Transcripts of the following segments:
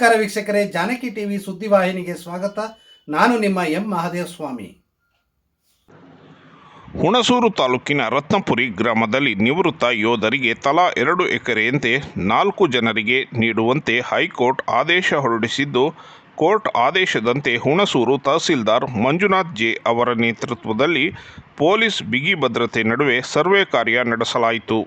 ನಮಸ್ಕಾರ ವೀಕ್ಷಕರೇ, ಜಾನಕಿ ಟಿವಿ ಸುದ್ದಿವಾಹಿನಿಗೆ ಸ್ವಾಗತ. ನಾನು ನಿಮ್ಮ ಎಂ ಮಹಾದೇವ ಸ್ವಾಮಿ ಹುಣಸೂರು ತಾಲೂಕಿನ ರತ್ನಪುರಿ ಗ್ರಾಮದಲ್ಲಿ ನಿವೃತ್ತ ಯೋಧರಿಗೆ ತಲಾ ಎರಡು ಎಕರೆಯಂತೆ ನಾಲ್ಕು ಜನರಿಗೆ ನೀಡುವಂತೆ ಹೈಕೋರ್ಟ್ ಆದೇಶ ಹೊರಡಿಸಿದ್ದು, ಕೋರ್ಟ್ ಆದೇಶದಂತೆ ಹುಣಸೂರು ತಹಸೀಲ್ದಾರ್ ಮಂಜುನಾಥ್ ಜೆ ಅವರ ನೇತೃತ್ವದಲ್ಲಿ ಪೊಲೀಸ್ ಬಿಗಿ ಭದ್ರತೆ ನಡುವೆ ಸರ್ವೆ ಕಾರ್ಯ ನಡೆಸಲಾಯಿತು.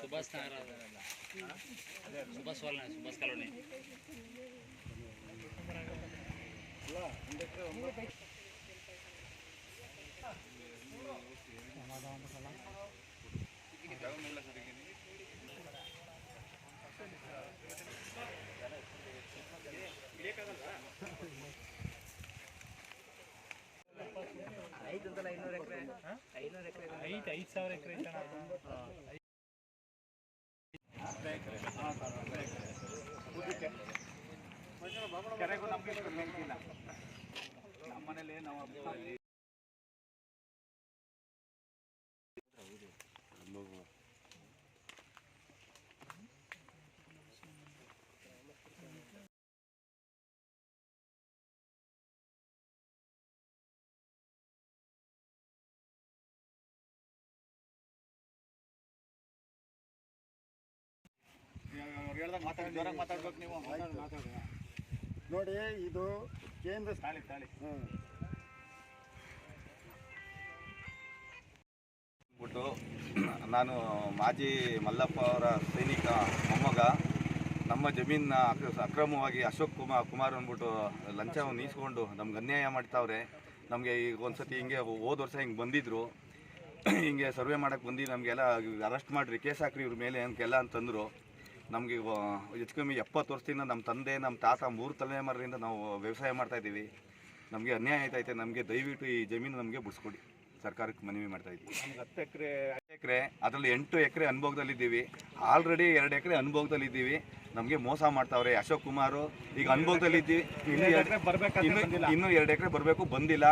ಸುಭಾಷ್ ನಗರ ಸುಭಾಷ್ ವಾಲ್ನ ಸುಭಾಷ್ ಕಾಲೋನಿ. ಐದು ಸಾವಿರ ಎಕರೆ ಕೆರೆಗೂ ನಮಗೆ ನಮ್ಮ ಮನೇಲಿ ನಾವು ಹೇಳ್ದಂಗೆ ಮಾತಾಡಿ ಜೋರಾಗಿ ಮಾತಾಡ್ಬೇಕು ನೀವು. ನೋಡಿ ಇದು ಕೇಂದ್ರ ತಾಳಿ. ಬಿಟ್ಟು ನಾನು ಮಾಜಿ ಮಲ್ಲಪ್ಪ ಅವರ ಸೈನಿಕ ಮೊಮ್ಮಗ ನಮ್ಮ ಜಮೀನ ಅಕ್ರಮವಾಗಿ ಅಶೋಕ್ ಕುಮಾರ್ ಕುಮಾರ್ ಅಂದ್ಬಿಟ್ಟು ಲಂಚವನ್ನು ಈಸ್ಕೊಂಡು ನಮ್ಗೆ ಅನ್ಯಾಯ ಮಾಡ್ತಾವ್ರೆ. ನಮಗೆ ಈಗ ಒಂದ್ಸತಿ ಹಿಂಗೆ ಹೋದ ವರ್ಷ ಹಿಂಗೆ ಬಂದಿದ್ರು. ಹಿಂಗೆ ಸರ್ವೆ ಮಾಡೋಕ್ಕೆ ಬಂದು ನಮಗೆಲ್ಲ ಅರೆಸ್ಟ್ ಮಾಡಿರಿ ಕೇಸ್ ಹಾಕ್ರಿ ಇವ್ರ ಮೇಲೆ ಅಂತೆಲ್ಲ ಅಂತಂದರು. ನಮಗೆ ಹೆಚ್ಚು ಕಮ್ಮಿ ಎಪ್ಪತ್ತು ವರ್ಷದಿಂದ ನಮ್ಮ ತಂದೆ ನಮ್ಮ ತಾತ ಮೂರು ತಲೆಮಾರಿಂದ ನಾವು ವ್ಯವಸಾಯ ಮಾಡ್ತಾ ಇದ್ದೀವಿ. ನಮಗೆ ಅನ್ಯಾಯ ಆಯ್ತೈತೆ ನಮಗೆ ದಯವಿಟ್ಟು ಈ ಜಮೀನು ನಮಗೆ ಬಿಡಿಸ್ಕೊಡಿ. ಸರ್ಕಾರಕ್ಕೆ ಮನವಿ ಮಾಡ್ತಾ ಇದ್ದೀವಿ. ಹತ್ತು ಎಕರೆ ಎಕರೆ ಅದರಲ್ಲಿ ಎಂಟು ಎಕರೆ ಅನುಭವದಲ್ಲಿದ್ದೀವಿ. ಆಲ್ರೆಡಿ ಎರಡು ಎಕರೆ ಅನುಭವದಲ್ಲಿದ್ದೀವಿ. ನಮಗೆ ಮೋಸ ಮಾಡ್ತಾವ್ರೆ ಅಶೋಕ್ ಕುಮಾರು. ಈಗ ಅನುಭವದಲ್ಲಿದ್ದೀವಿ. ಇನ್ನು ಎರಡು ಇನ್ನು ಎರಡು ಎಕರೆ ಬರಬೇಕು ಬಂದಿಲ್ಲ.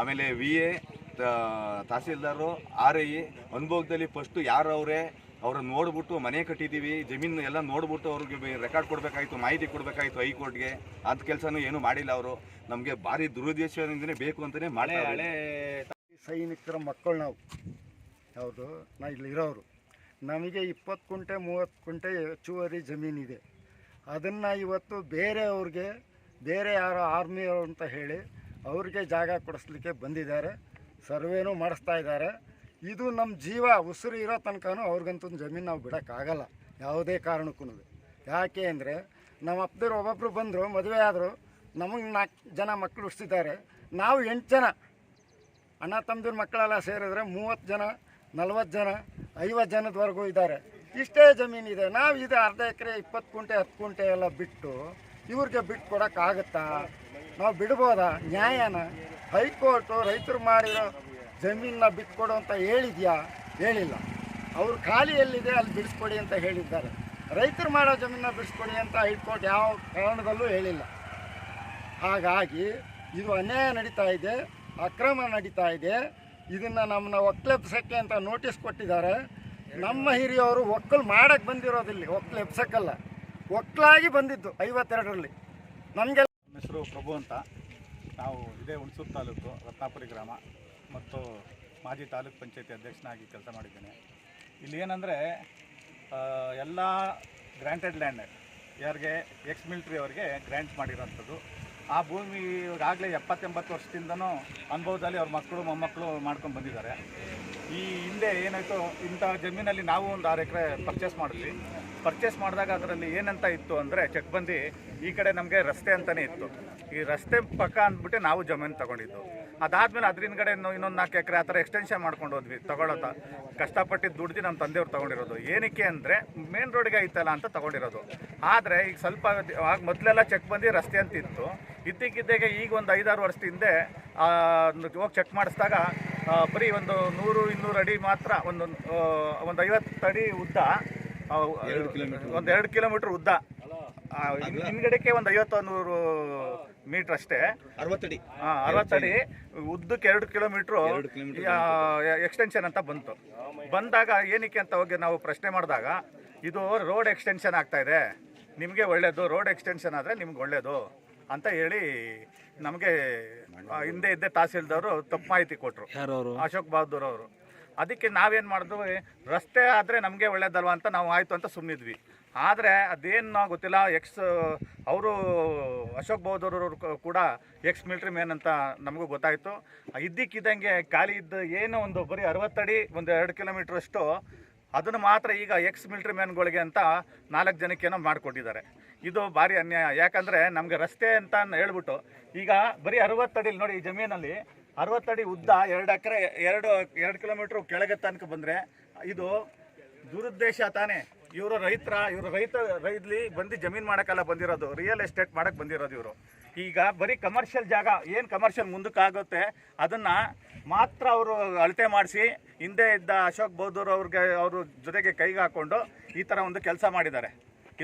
ಆಮೇಲೆ V A tahsildar R I ಅನುಭವದಲ್ಲಿ ಫಸ್ಟು ಯಾರು ಅವರೇ ಅವ್ರನ್ನ ನೋಡ್ಬಿಟ್ಟು ಮನೆ ಕಟ್ಟಿದ್ದೀವಿ ಜಮೀನು ಎಲ್ಲ ನೋಡ್ಬಿಟ್ಟು ಅವ್ರಿಗೆ ರೆಕಾರ್ಡ್ ಕೊಡಬೇಕಾಯ್ತು ಮಾಹಿತಿ ಕೊಡಬೇಕಾಯ್ತು ಹೈಕೋರ್ಟ್ಗೆ. ಅಂತ ಕೆಲಸನೂ ಏನೂ ಮಾಡಿಲ್ಲ ಅವರು. ನಮಗೆ ಭಾರಿ ದುರುದ್ದೇಶದಿಂದನೇ ಬೇಕು ಅಂತಲೇ ಮಳೆ ಹಳೆ ಸೈನಿಕರ ಮಕ್ಕಳು ನಾವು. ಹೌದು ನಾ ಇಲ್ಲಿ ಇರೋರು ನಮಗೆ ಇಪ್ಪತ್ತು ಕುಂಟೆ ಮೂವತ್ತು ಕುಂಟೆ ಹೆಚ್ಚುವರಿ ಜಮೀನಿದೆ ಅದನ್ನು ಇವತ್ತು ಬೇರೆಯವ್ರಿಗೆ ಬೇರೆ ಯಾರೋ ಆರ್ಮಿಯವರು ಅಂತ ಹೇಳಿ ಅವ್ರಿಗೆ ಜಾಗ ಕೊಡಿಸ್ಲಿಕ್ಕೆ ಬಂದಿದ್ದಾರೆ. ಸರ್ವೇನೂ ಮಾಡಿಸ್ತಾ ಇದ್ದಾರೆ. ಇದು ನಮ್ಮ ಜೀವ, ಉಸಿರು ಇರೋ ತನಕನೂ ಅವ್ರಿಗಂತೂ ಜಮೀನು ನಾವು ಬಿಡೋಕ್ಕಾಗಲ್ಲ, ಯಾವುದೇ ಕಾರಣಕ್ಕೂ ಯಾಕೆ ಅಂದರೆ ನಮ್ಮ ಅಪ್ಪದಿರು ಒಬ್ಬೊಬ್ಬರು ಬಂದರು, ಮದುವೆ ಆದರು, ನಮಗೆ ನಾಲ್ಕು ಜನ ಮಕ್ಕಳು ಹುಟ್ಟಿಸಿದ್ದಾರೆ ನಾವು ಎಂಟು ಜನ. ಅಣ್ಣ ತಮ್ಮದಿರ ಮಕ್ಕಳೆಲ್ಲ ಸೇರಿದ್ರೆ ಮೂವತ್ತು ಜನ, ನಲ್ವತ್ತು ಜನ, ಐವತ್ತು ಜನದವರೆಗೂ ಇದ್ದಾರೆ. ಇಷ್ಟೇ ಜಮೀನಿದೆ ನಾವು ಇದು ಅರ್ಧ ಎಕರೆ, ಇಪ್ಪತ್ತು ಕುಂಟೆ, ಹತ್ತು ಕುಂಟೆ ಎಲ್ಲ ಬಿಟ್ಟು ಇವ್ರಿಗೆ ಬಿಟ್ಟು ಕೊಡೋಕ್ಕಾಗುತ್ತಾ? ನಾವು ಬಿಡ್ಬೋದಾ? ನ್ಯಾಯನ? ಹೈಕೋರ್ಟು ರೈತರು ಮಾಡಿರೋ ಜಮೀನನ್ನ ಬಿಟ್ಕೊಡು ಅಂತ ಹೇಳಿದ್ಯಾ? ಹೇಳಿಲ್ಲ. ಅವ್ರು ಖಾಲಿ ಎಲ್ಲಿದೆ ಅಲ್ಲಿ ಬಿಡಿಸ್ಕೊಡಿ ಅಂತ ಹೇಳಿದ್ದಾರೆ. ರೈತರು ಮಾಡೋ ಜಮೀನನ್ನ ಬಿಡಿಸ್ಕೊಡಿ ಅಂತ ಹೈಕೋರ್ಟ್ ಯಾವ ಕಾರಣದಲ್ಲೂ ಹೇಳಿಲ್ಲ. ಹಾಗಾಗಿ ಇದು ಅನ್ಯಾಯ ನಡೀತಾ ಇದೆ, ಅಕ್ರಮ ನಡೀತಾ ಇದೆ. ಇದನ್ನು ನಮ್ಮನ್ನ ಒಕ್ಕಲೆಬ್ಸಕ್ಕೆ ಅಂತ ನೋಟಿಸ್ ಕೊಟ್ಟಿದ್ದಾರೆ. ನಮ್ಮ ಹಿರಿಯವರು ಒಕ್ಕಲು ಮಾಡಕ್ಕೆ ಬಂದಿರೋದಿಲ್ಲಿ ಒಕ್ಕಲು ಒಕ್ಕಲಾಗಿ ಬಂದಿದ್ದು ಐವತ್ತೆರಡರಲ್ಲಿ. ನಮಗೆ ಹೆಸರು ಪ್ರಭು ಅಂತ. ನಾವು ಇದೇ ಹುಣಸೂರು ತಾಲೂಕು ರತ್ನಾಪುರಿ ಗ್ರಾಮ. ಮತ್ತು ಮಾಜಿ ತಾಲೂಕ್ ಪಂಚಾಯತಿ ಅಧ್ಯಕ್ಷನಾಗಿ ಕೆಲಸ ಮಾಡಿದ್ದೇನೆ. ಇಲ್ಲಿ ಏನಂದರೆ ಎಲ್ಲ ಗ್ರ್ಯಾಂಟೆಡ್ ಲ್ಯಾಂಡ್ ಯಾರಿಗೆ ಎಕ್ಸ್ ಮಿಲಿಟ್ರಿ ಅವರಿಗೆ ಗ್ರ್ಯಾಂಟ್ ಮಾಡಿರೋಂಥದ್ದು. ಆ ಭೂಮಿ ಈಗಾಗಲೇ ಎಪ್ಪತ್ತೆಂಬತ್ತು ವರ್ಷದಿಂದನೂ ಅನುಭವದಲ್ಲಿ ಅವ್ರ ಮಕ್ಕಳು, ಮೊಮ್ಮಕ್ಕಳು ಮಾಡ್ಕೊಂಡು ಬಂದಿದ್ದಾರೆ. ಈ ಹಿಂದೆ ಏನಾಯಿತು, ಇಂಥ ಜಮೀನಲ್ಲಿ ನಾವು ಒಂದು ಆರು ಎಕರೆ ಪರ್ಚೇಸ್ ಮಾಡಿದ್ವಿ. ಪರ್ಚೇಸ್ ಮಾಡಿದಾಗ ಅದರಲ್ಲಿ ಏನಂತ ಇತ್ತು ಅಂದರೆ ಚೆಕ್ಬಂದಿ ಈ ಕಡೆ ನಮಗೆ ರಸ್ತೆ ಅಂತಲೇ ಇತ್ತು. ಈ ರಸ್ತೆ ಪಕ್ಕ ಅಂದ್ಬಿಟ್ಟು ನಾವು ಜಮೀನು ತಗೊಂಡಿದ್ದು. ಅದಾದಮೇಲೆ ಅದ್ರ ಹಿಂದ್ಗಡೆ ಇನ್ನೂ ಇನ್ನೊಂದು ನಾಲ್ಕು ಎಕರೆ ಆ ಥರ ಎಕ್ಸ್ಟೆನ್ಷನ್ ಮಾಡ್ಕೊಂಡು ಹೋದ್ವಿ ತಗೊಳತ್ತ ಕಷ್ಟಪಟ್ಟು ದುಡ್ದು ನಮ್ಮ ತಂದೆಯವ್ರು ತಗೊಂಡಿರೋದು. ಏನಕ್ಕೆ ಅಂದರೆ ಮೇನ್ ರೋಡ್ಗೆ ಐತಲ್ಲ ಅಂತ ತಗೊಂಡಿರೋದು. ಆದರೆ ಈಗ ಸ್ವಲ್ಪ ಆಗ ಮೊದಲೆಲ್ಲ ಚೆಕ್ ಬಂದು ರಸ್ತೆ ಅಂತ ಇತ್ತು. ಇದ್ದಕ್ಕಿದ್ದಾಗೆ ಈಗ ಒಂದು ಐದಾರು ವರ್ಷದ ಹಿಂದೆ ಹೋಗಿ ಚೆಕ್ ಮಾಡಿಸಿದಾಗ ಬರೀ ಒಂದು ನೂರು ಇನ್ನೂರು ಅಡಿ ಮಾತ್ರ ಒಂದು ಒಂದು ಐವತ್ತು ಅಡಿ ಉದ್ದ ಒಂದು ಎರಡು ಕಿಲೋಮೀಟರ್ ಉದ್ದ. ಹಿಂದ್ಗಡೆಗೆ ಒಂದು ಐವತ್ತು ನೂರು ಮೀಟರ್ ಅಷ್ಟೇ. ಅರವತ್ತಡಿ ಆ, ಅರವತ್ತಡಿ ಉದ್ದಕ್ಕೆ ಎರಡು ಕಿಲೋಮೀಟ್ರು ಎಕ್ಸ್ಟೆನ್ಷನ್ ಅಂತ ಬಂತು. ಬಂದಾಗ ಏನಕ್ಕೆ ಅಂತ ಹೋಗಿ ನಾವು ಪ್ರಶ್ನೆ ಮಾಡಿದಾಗ ಇದು ರೋಡ್ ಎಕ್ಸ್ಟೆನ್ಷನ್ ಆಗ್ತಾ ಇದೆ. ನಿಮಗೆ ಒಳ್ಳೇದು ರೋಡ್ ಎಕ್ಸ್ಟೆನ್ಷನ್ ಆದರೆ ನಿಮ್ಗೆ ಒಳ್ಳೇದು ಅಂತ ಹೇಳಿ ನಮಗೆ ಹಿಂದೆ ಇದ್ದೇ ತಹಸೀಲ್ದವರು ತಪ್ಪು ಮಾಹಿತಿ ಕೊಟ್ಟರು ಅಶೋಕ್ ಬಹದ್ದೂರ್ ಅವರು. ಅದಕ್ಕೆ ನಾವೇನು ಮಾಡಿದ್ವಿ ರಸ್ತೆ ಆದರೆ ನಮಗೆ ಒಳ್ಳೇದಲ್ವ ಅಂತ ನಾವು ಆಯಿತು ಅಂತ ಸುಮ್ಮನಿದ್ವಿ ಆದರೆ ಅದೇನು ಗೊತ್ತಿಲ್ಲ ಎಕ್ಸ್ ಅವರು ಅಶೋಕ್ ಬಹದ್ದೂರ್ ಅವರು ಕೂಡ ಎಕ್ಸ್ ಮಿಲಿಟ್ರಿ ಮ್ಯಾನ್ ಅಂತ ನಮಗೂ ಗೊತ್ತಾಯಿತು. ಇದ್ದಕ್ಕಿದ್ದಂಗೆ ಖಾಲಿ ಇದ್ದ ಏನೋ ಒಂದು ಬರೀ ಅರವತ್ತಡಿ ಒಂದು ಎರಡು ಕಿಲೋಮೀಟ್ರ್ ಅಷ್ಟು, ಅದನ್ನು ಮಾತ್ರ ಈಗ ಎಕ್ಸ್ ಮಿಲಿಟ್ರಿ ಮ್ಯಾನ್ಗಳಿಗೆ ಅಂತ ನಾಲ್ಕು ಜನಕ್ಕೇನೋ ಮಾಡಿಕೊಟ್ಟಿದ್ದಾರೆ. ಇದು ಭಾರಿ ಅನ್ಯಾಯ. ಯಾಕಂದರೆ ನಮಗೆ ರಸ್ತೆ ಅಂತ ಹೇಳ್ಬಿಟ್ಟು, ಈಗ ಬರೀ ಅರವತ್ತಡಿ ನೋಡಿ ಈ ಜಮೀನಲ್ಲಿ ಅರವತ್ತಡಿ ಉದ್ದ ಎರಡು ಎಕರೆ, ಎರಡು ಎರಡು ಕಿಲೋಮೀಟ್ರ್ ಕೆಳಗೆ ತನಕ ಬಂದರೆ ಇದು ದುರುದ್ದೇಶ ತಾನೇ. ಇವರು ರೈತರ, ಇವರು ರೈತ, ರೈತಲಿ ಬಂದು ಜಮೀನು ಮಾಡೋಕ್ಕೆಲ್ಲ ಬಂದಿರೋದು ರಿಯಲ್ ಎಸ್ಟೇಟ್ ಮಾಡಕ್ಕೆ ಬಂದಿರೋದು ಇವರು. ಈಗ ಬರೀ ಕಮರ್ಷಿಯಲ್ ಜಾಗ, ಏನು ಕಮರ್ಷಿಯಲ್ ಮುಂದಕ್ಕೆ ಆಗುತ್ತೆ ಅದನ್ನು ಮಾತ್ರ ಅವರು ಅಳತೆ ಮಾಡಿಸಿ, ಹಿಂದೆ ಇದ್ದ ಅಶೋಕ್ ಬೌದೂರ್ ಅವ್ರಿಗೆ, ಅವ್ರ ಜೊತೆಗೆ ಕೈಗೆ ಈ ಥರ ಒಂದು ಕೆಲಸ ಮಾಡಿದ್ದಾರೆ.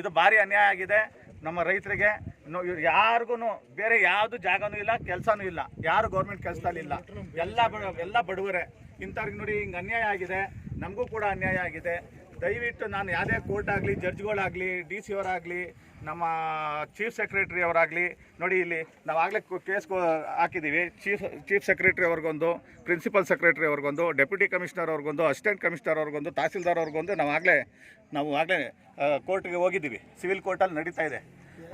ಇದು ಭಾರಿ ಅನ್ಯಾಯ ಆಗಿದೆ. ನಮ್ಮ ರೈತರಿಗೆ ಯಾರಿಗೂ ಬೇರೆ ಯಾವುದು ಜಾಗನೂ ಇಲ್ಲ, ಕೆಲಸನೂ ಇಲ್ಲ. ಯಾರು ಗೌರ್ಮೆಂಟ್ ಕೆಲಸದಲ್ಲಿ ಇಲ್ಲ. ಎಲ್ಲ ಎಲ್ಲ ಬಡವರೇ. ಇಂಥವ್ರಿಗೆ ನೋಡಿ ಹಿಂಗೆ ಅನ್ಯಾಯ ಆಗಿದೆ. ನಮಗೂ ಕೂಡ ಅನ್ಯಾಯ ಆಗಿದೆ. ದಯವಿಟ್ಟು ನಾನು ಯಾವುದೇ ಕೋರ್ಟ್ ಆಗಲಿ ಜಡ್ಜ್ಗಳಾಗಲಿ ಡಿ ಸಿ ಅವರಾಗಲಿ ನಮ್ಮ ಚೀಫ್ ಸೆಕ್ರೆಟ್ರಿ ಅವರಾಗಲಿ ನೋಡಿ ಇಲ್ಲಿ ನಾವು ಆಗಲೇ ಕೇಸ್ ಹಾಕಿದ್ದೀವಿ. ಚೀಫ್ ಚೀಫ್ ಸೆಕ್ರೆಟರಿ ಅವ್ರಿಗೊಂದು ಪ್ರಿನ್ಸಿಪಲ್ ಸೆಕ್ರೆಟರಿ ಅವ್ರಿಗೊಂದು ಡೆಪ್ಯೂಟಿ ಕಮಿಷನರ್ ಅವ್ರಿಗೊಂದು ಅಸಿಸ್ಟೆಂಟ್ ಕಮಿಷನರ್ ಅವ್ರಿಗೊಂದು ತಹಸೀಲ್ದಾರ್ ಅವ್ರಿಗೊಂದು ನಾವು ಆಗಲೇ ನಾವು ಆಗಲೇ ಕೋರ್ಟ್ಗೆ ಹೋಗಿದ್ದೀವಿ. ಸಿವಿಲ್ ಕೋರ್ಟಲ್ಲಿ ನಡೀತಾ ಇದೆ.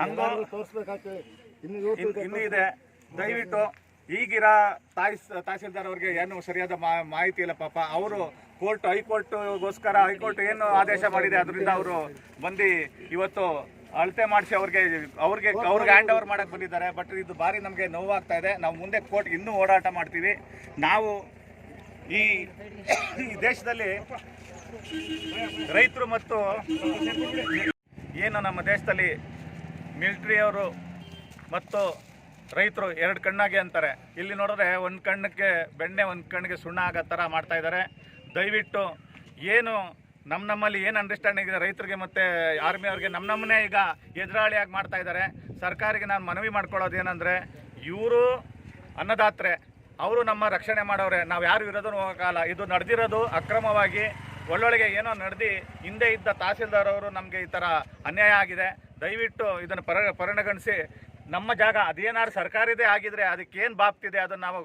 ಹಂಗೋ ತೋರಿಸ್ಬೇಕಾಗ್ತದೆ ಇನ್ನು ಇನ್- ಇನ್ನೂ ಇದೆ. ದಯವಿಟ್ಟು ಈಗಿರೋ ತಾಯಿ ತಹಸೀಲ್ದಾರ್ ಅವ್ರಿಗೆ ಏನು ಸರಿಯಾದ ಮಾ- ಮಾಹಿತಿ ಇಲ್ಲ ಪಾಪ. ಅವರು ಕೋರ್ಟ್ ಹೈಕೋರ್ಟ್ಗೋಸ್ಕರ ಹೈಕೋರ್ಟ್ ಏನು ಆದೇಶ ಮಾಡಿದೆ. ಅದರಿಂದ ಅವರು ಬಂದು ಇವತ್ತು ಅಳತೆ ಮಾಡಿಸಿ ಅವ್ರಿಗೆ ಅವ್ರಿಗೆ ಅವ್ರಿಗೆ ಹ್ಯಾಂಡ್ ಓವರ್ ಮಾಡಕ್ಕೆ ಬಂದಿದ್ದಾರೆ. ಬಟ್ ಇದು ಭಾರಿ ನಮಗೆ ನೋವಾಗ್ತಾ ಇದೆ. ನಾವು ಮುಂದೆ ಕೋರ್ಟ್ ಇನ್ನೂ ಓಡಾಟ ಮಾಡ್ತೀವಿ. ನಾವು ಈ ಈ ದೇಶದಲ್ಲಿ ರೈತರು ಮತ್ತು ಏನು ನಮ್ಮ ದೇಶದಲ್ಲಿ ಮಿಲಿಟ್ರಿಯವರು ಮತ್ತು ರೈತರು ಎರಡು ಕಣ್ಣಾಗೆ ಅಂತಾರೆ. ಇಲ್ಲಿ ನೋಡಿದ್ರೆ ಒಂದು ಕಣ್ಣಕ್ಕೆ ಬೆಣ್ಣೆ ಒಂದು ಕಣ್ಣಿಗೆ ಸುಣ್ಣ ಆಗೋ ಥರ ಮಾಡ್ತಾ ಇದ್ದಾರೆ. ದಯವಿಟ್ಟು ಏನು ನಮ್ಮ ನಮ್ಮಲ್ಲಿ ಏನು ಅಂಡರ್ಸ್ಟ್ಯಾಂಡಿಂಗ್ ಇದೆ, ರೈತರಿಗೆ ಮತ್ತು ಆರ್ಮಿಯವ್ರಿಗೆ ನಮ್ಮ ನಮ್ಮನ್ನೇ ಈಗ ಎದುರಾಳಿಯಾಗಿ ಮಾಡ್ತಾ ಇದ್ದಾರೆ. ಸರ್ಕಾರಿಗೆ ನಾನು ಮನವಿ ಮಾಡ್ಕೊಳ್ಳೋದು ಏನಂದರೆ, ಇವರು ಅನ್ನದಾತ್ರೆ, ಅವರು ನಮ್ಮ ರಕ್ಷಣೆ ಮಾಡೋರೆ, ನಾವು ಯಾರು ಇರೋದನ್ನು ಹೋಗೋಕ್ಕಾಗಲ್ಲ. ಇದು ನಡೆದಿರೋದು ಅಕ್ರಮವಾಗಿ, ಒಳ್ಳೊಳಗೆ ಏನೋ ನಡೆದು, ಹಿಂದೆ ಇದ್ದ ತಹಸೀಲ್ದಾರ್ ಅವರು ನಮಗೆ ಈ ಥರ ಅನ್ಯಾಯ ಆಗಿದೆ. ದಯವಿಟ್ಟು ಇದನ್ನು ಪರ ಪರಿಗಣಿಸಿ ನಮ್ಮ ಜಾಗ ಅದೇನಾದ್ರು ಸರ್ಕಾರದೇ ಆಗಿದ್ರೆ ಅದಕ್ಕೇನು ಬಾಪ್ತಿದೆ? ಅದನ್ನು ನಾವು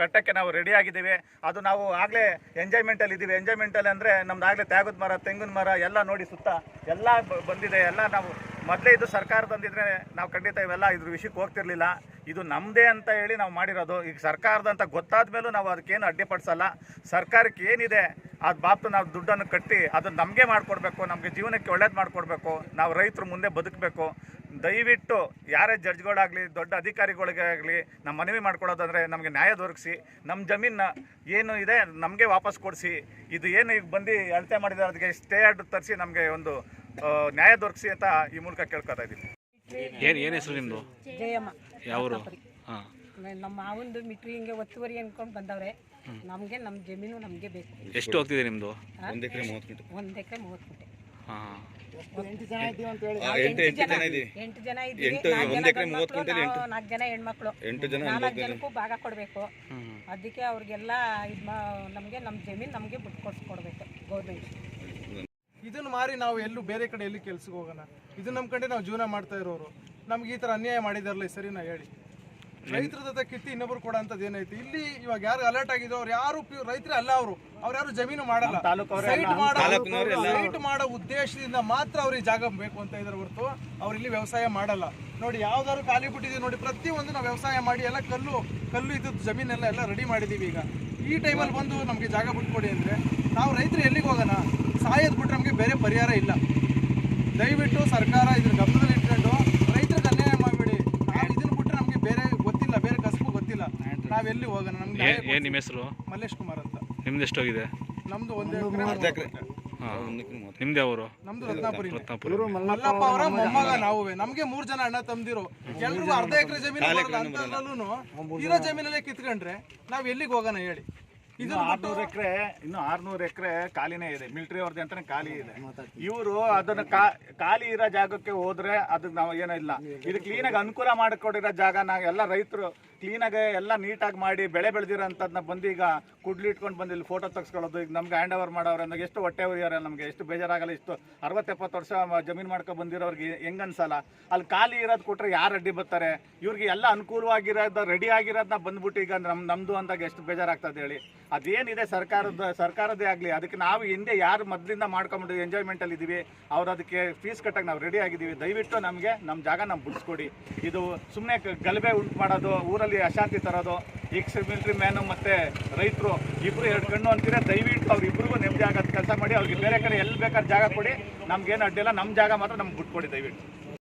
ಕಟ್ಟಕ್ಕೆ ನಾವು ರೆಡಿ ಆಗಿದ್ದೀವಿ. ಅದು ನಾವು ಆಗಲೇ ಎಂಜಾಯ್ಮೆಂಟಲ್ಲಿ ಇದ್ದೀವಿ ಎಂಜಾಯ್ಮೆಂಟಲ್ಲಿ ಅಂದರೆ ನಮ್ದು ಆಗಲೇ ತ್ಯಾಗದ ಮರ, ತೆಂಗಿನ ಮರ ಎಲ್ಲ ನೋಡಿ ಸುತ್ತ ಎಲ್ಲ ಬಂದಿದೆ. ಎಲ್ಲ ನಾವು ಮೊದಲೇ ಇದು ಸರ್ಕಾರ ತಂದಿದ್ರೆ ನಾವು ಖಂಡಿತ ಇವೆಲ್ಲ ಇದ್ರ ವಿಷಯಕ್ಕೆ ಹೋಗ್ತಿರ್ಲಿಲ್ಲ. ಇದು ನಮ್ಮದೇ ಅಂತ ಹೇಳಿ ನಾವು ಮಾಡಿರೋದು. ಈಗ ಸರ್ಕಾರದಂತ ಗೊತ್ತಾದ ಮೇಲೂ ನಾವು ಅದಕ್ಕೇನು ಅಡ್ಡಿಪಡಿಸಲ್ಲ ಸರ್ಕಾರಕ್ಕೆ ಏನಿದೆ ಅದು ಬಾಪ್ತು ನಾವು ದುಡ್ಡನ್ನು ಕಟ್ಟಿ ಅದನ್ನು ನಮಗೆ ಮಾಡಿಕೊಡ್ಬೇಕು, ನಮಗೆ ಜೀವನಕ್ಕೆ ಒಳ್ಳೇದು ಮಾಡಿಕೊಡ್ಬೇಕು. ನಾವು ರೈತರು ಮುಂದೆ ಬದುಕಬೇಕು. ದಯವಿಟ್ಟು ಯಾರೇ ಜಡ್ಜ್ಗಳಾಗಲಿ ದೊಡ್ಡ ಅಧಿಕಾರಿಗಳಿಗೆ ಆಗಲಿ ನಮ್ಮ ಮನವಿ ಮಾಡ್ಕೊಡೋದಂದರೆ ನಮಗೆ ನ್ಯಾಯ ದೊರಕಿಸಿ ನಮ್ಮ ಜಮೀನ ಏನು ಇದೆ ನಮಗೆ ವಾಪಸ್ ಕೊಡಿಸಿ ಇದು ಏನು ಈಗ ಬಂದು ಅಳತೆ ಮಾಡಿದ್ದಾರೆ ಅದಕ್ಕೆ ಸ್ಟೇ ಆರ್ಡರ್ ತರಿಸಿ ನಮಗೆ ಒಂದು ನ್ಯಾಯ ದೊರಕಿಸಿ ಅಂತ ಈ ಮೂಲಕ ಕೇಳ್ಕೊತಾ ಇದ್ದೀನಿ. ಏನು ಏನು ಹೆಸರು ನಿಮ್ಮದು ಜಯಮ್ಮ. ಯಾವರು? ಹಾಂ. ನಮ್ಮ ಮಾವಂದು ಮಿಟ್ರಿ ಹಿಂಗೆ ಒತ್ತುವರಿ ಅನ್ಕೊಂಡು ಬಂದವ್ರೆ ನಮಗೆ ನಮ್ಮ ಜಮೀನು ನಮಗೆ ಬೇಕು. ಎಷ್ಟು ಹೋಗ್ತಿದೆ ನಿಮ್ಮದು ಒಂದು ಎಕರೆ ಮೂವತ್ತು ಮೀಟರ್ ಒಂದು ಎಕರೆ ಮೂವತ್ತು ಗುಂಟೆ ಹಾಂ. ಎಂಟು ಎಂಟು ಜನ ಇದೀವಿ ಎಂಟು ಜನ ಇದ್ದೀವಿ. ಎಂಟು, ನಾಲ್ಕು ಒಂದು ಜನ ಎಕರೆ ಮೂವತ್ತು ಗಂಡ್ಮಕ್ಳು, ಗುಂಟೆಲಿ ಎಂಟು. ನಾವು ನಾಲ್ಕು ಜನ ಹೆಣ್ಮಕ್ಳು. ಎಂಟು ಜನ ನಾಲ್ಕು ಜನಕ್ಕೂ ಭಾಗ ಕೊಡಬೇಕು. ಅದಕ್ಕೆ ಅವ್ರಿಗೆಲ್ಲ ಇದು ಮಾ ನಮಗೆ ನಮ್ಮ ಜಮೀನು ನಮಗೆ ಬಿಟ್ಟು ಕೊಡಿಸ್ಕೊಡ್ಬೇಕು ಗೌರ್ಮೆಂಟ್ ಇದನ್ನ ಮಾರಿ ನಾವು ಎಲ್ಲೂ ಬೇರೆ ಕಡೆ ಎಲ್ಲಿ ಕೆಲ್ಸಕ್ಕೆ ಹೋಗೋಣ? ಇದನ್ನ ನಮ್ಮ ಕಡೆ ನಾವು ಜೀವನ ಮಾಡ್ತಾ ಇರೋರು. ನಮ್ಗೆ ಈ ತರ ಅನ್ಯಾಯ ಮಾಡಿದಾರಲ್ಲ ಸರಿನಾ ಹೇಳಿ? ರೈತರ ಜೊತೆ ಕಿತ್ತಿ ಇನ್ನೊಬ್ರು ಕೂಡ ಅಂತದ್ ಏನೈತಿ? ಇಲ್ಲಿ ಇವಾಗ ಯಾರು ಅಲರ್ಟ್ ಆಗಿದ್ರು ಅವ್ರು ಯಾರು ಪ್ಯೂ- ರೈತರೇ ಅಲ್ಲ ಅವರು. ಅವ್ರು ಯಾರು ಜಮೀನು ಮಾಡಲ್ಲ. ತಾಲೂಕವ್ರೆ ಸೈಟ್ ಮಾಡೋ. ಸೈಟ್ ಮಾಡೋ ಉದ್ದೇಶದಿಂದ ಮಾತ್ರ ಅವ್ರಿಗೆ ಜಾಗ ಬೇಕು ಅಂತ ಇದ್ರ ಹೊರತು ಅವ್ರು ಇಲ್ಲಿ ವ್ಯವಸಾಯ ಮಾಡಲ್ಲ. ನೋಡಿ ಯಾವ್ದಾದ್ರು ಖಾಲಿ ಬಿಟ್ಟಿದೀವಿ ನೋಡಿ ಪ್ರತಿಯೊಂದು ನಾವು ವ್ಯವಸಾಯ ಮಾಡಿ ಎಲ್ಲ ಕಲ್ಲು ಕಲ್ಲು ಇದ್ದದ್ದು ಜಮೀನೆಲ್ಲ ಎಲ್ಲ ರೆಡಿ ಮಾಡಿದೀವಿ ಈಗ. ಈ ಟೈಮಲ್ಲಿ ಬಂದು ನಮಗೆ ಜಾಗ ಬಿಟ್ಕೊಡಿ ಅಂದರೆ ನಾವು ರೈತರು ಎಲ್ಲಿಗೆ ಹೋಗೋಣ? ಸಾಯೋದು ಬಿಟ್ರೆ ನಮಗೆ ಬೇರೆ ಪರಿಹಾರ ಇಲ್ಲ. ದಯವಿಟ್ಟು ಸರ್ಕಾರ ಇದ್ರ ಗಮನದಲ್ಲಿ ಇಟ್ಕೊಂಡು ರೈತರಿಗೆ ಅನ್ಯಾಯ ಮಾಡಬೇಡಿ ನಾವು ಇದನ್ನ ಬಿಟ್ರೆ ನಮಗೆ ಬೇರೆ ಗೊತ್ತಿಲ್ಲ ಬೇರೆ ಕಸಬು ಗೊತ್ತಿಲ್ಲ ನಾವೆಲ್ಲಿ ಹೋಗೋಣ? ನಮ್ಗೆ ನ್ಯಾಯ ಏನು ನಿಮ್ಮ ಹೆಸರು? ಮಲ್ಲೇಶ್ ಕುಮಾರ್ ಅಂತ. ನಿಮ್ದು ಎಷ್ಟೋಗಿದೆ? ನಮ್ದು ಒಂದೇ ಅರ್ಧ ಎಕರೆ ನಿಮ್ದು ಯಾವರು? ನಮ್ದು ರತ್ನಾಪುರಿ. ರತ್ನಾಪುರ. ಮಲ್ಲಪ್ಪ ಅವರ ಮೊಮ್ಮಗ ನಾವುವೆ. ನಮ್ಗೆ ಮೂರ್ ಜನ ಅಣ್ಣ ತಮ್ದಿರು ಎಲ್ರಿಗೂ ಅರ್ಧ ಎಕರೆ ಜಮೀನು ಅಂತದ್ರಲ್ಲೂ ಇರೋ ಜಮೀನಲ್ಲೇ ಕಿತ್ಕೊಂಡ್ರೆ ನಾವ್ ಎಲ್ಲಿಗೆ ಹೋಗೋಣ ಹೇಳಿ. ಇನ್ನು ಆರ್ನೂರು ಎಕರೆ ಇನ್ನು ಆರ್ನೂರು ಎಕರೆ ಖಾಲಿನೇ ಇದೆ. ಮಿಲಿಟರಿ ಅವ್ರದ್ದು ಅಂತಾನೆ ಖಾಲಿ ಇದೆ. ಇವರು ಅದನ್ನ ಕಾ- ಖಾಲಿ ಇರೋ ಜಾಗಕ್ಕೆ ಹೋದ್ರೆ ಅದಕ್ಕೆ ನಾವು ಏನೋ ಇಲ್ಲ. ಇದು ಕ್ಲೀನಾಗಿ ಅನುಕೂಲ ಮಾಡಿಕೊಡಿರೋ ಜಾಗ ನಾವು ಎಲ್ಲ ರೈತರು ಕ್ಲೀನಾಗಿ ಎಲ್ಲ ನೀಟಾಗಿ ಮಾಡಿ ಬೆಳೆ ಬೆಳೆದಿರೋಂಥದ್ದನ್ನ ಬಂದು ಈಗ ಕುಡ್ಲಿ ಇಟ್ಕೊಂಡು ಬಂದಿಲ್ಲಿ ಇಲ್ಲಿ ಫೋಟೋ ತೆಗೆಸ್ಕೊಳ್ಳೋದು. ಈಗ ನಮ್ಗೆ ಹ್ಯಾಂಡ್ ಓವರ್ ಮಾಡೋರು ಅಂದಾಗ ಎಷ್ಟು ಹೊಟ್ಟೆ ಉರಿಯೋರೆ ನಮಗೆ? ಎಷ್ಟು ಬೇಜಾರಾಗಲ್ಲ? ಇಷ್ಟು ಅರವತ್ತೆಪ್ಪತ್ತು ವರ್ಷ ಜಮೀನು ಮಾಡ್ಕೊಂಡು ಬಂದಿರೋರಿಗೆ ಹೆಂಗ್ ಅನ್ಸಲ್ಲ? ಅಲ್ಲಿ ಖಾಲಿ ಇರೋದು ಕೊಟ್ಟರೆ ಯಾರು ಅಡ್ಡಿ ಬರ್ತಾರೆ? ಇವ್ರಿಗೆ ಎಲ್ಲ ಅನುಕೂಲವಾಗಿರೋದು ರೆಡಿ ಆಗಿರೋದನ್ನ ಬಂದ್ಬಿಟ್ಟು ಈಗ ನಮ್ಮ ನಮ್ಮದು ಅಂದಾಗ ಎಷ್ಟು ಬೇಜಾರಾಗ್ತದೆ ಹೇಳಿ. ಅದೇನಿದೆ ಸರ್ಕಾರದ ಸರ್ಕಾರದೇ ಆಗಲಿ, ಅದಕ್ಕೆ ನಾವು ಹಿಂದೆ ಯಾರು ಮೊದಲಿಂದ ಮಾಡ್ಕೊಂಬಿಟ್ಟು ಎಂಜಾಯ್ಮೆಂಟಲ್ಲಿ ಇದ್ದೀವಿ ಅವ್ರು ಅದಕ್ಕೆ ಫೀಸ್ ಕಟ್ಟಕ್ಕೆ ನಾವು ರೆಡಿ ಆಗಿದ್ದೀವಿ ದಯವಿಟ್ಟು ನಮಗೆ ನಮ್ಮ ಜಾಗ ನಾವು ಬಿಡಿಸ್ಕೊಡಿ. ಇದು ಸುಮ್ಮನೆ ಗಲಭೆ ಉಂಟು ಮಾಡೋದು, ಊರಲ್ಲಿ ಅಶಾಂತಿ ತರೋದು ಎಕ್ಸ್ ಮಿಲಿಟ್ರಿ ಮ್ಯಾನು ಮತ್ತು ರೈತರು ಇಬ್ಬರು ಎರಡು ಕಣ್ಣು ಅಂತೀರ ದಯವಿಟ್ಟು ಅವ್ರಿಬ್ರಿಗೂ ನೆಮ್ಮದಿ ಆಗೋದು ಕೆಲಸ ಮಾಡಿ, ಅವ್ರಿಗೆ ಬೇರೆ ಕಡೆ ಎಲ್ಲಿ ಬೇಕಾದ್ರೆ ಜಾಗ ಕೊಡಿ. ನಮ್ಗೇನು ಅಡ್ಡಿಲ್ಲ ನಮ್ಮ ಜಾಗ ಮಾತ್ರ ನಮ್ಗೆ ಬಿಟ್ಕೊಡಿ ದಯವಿಟ್ಟು.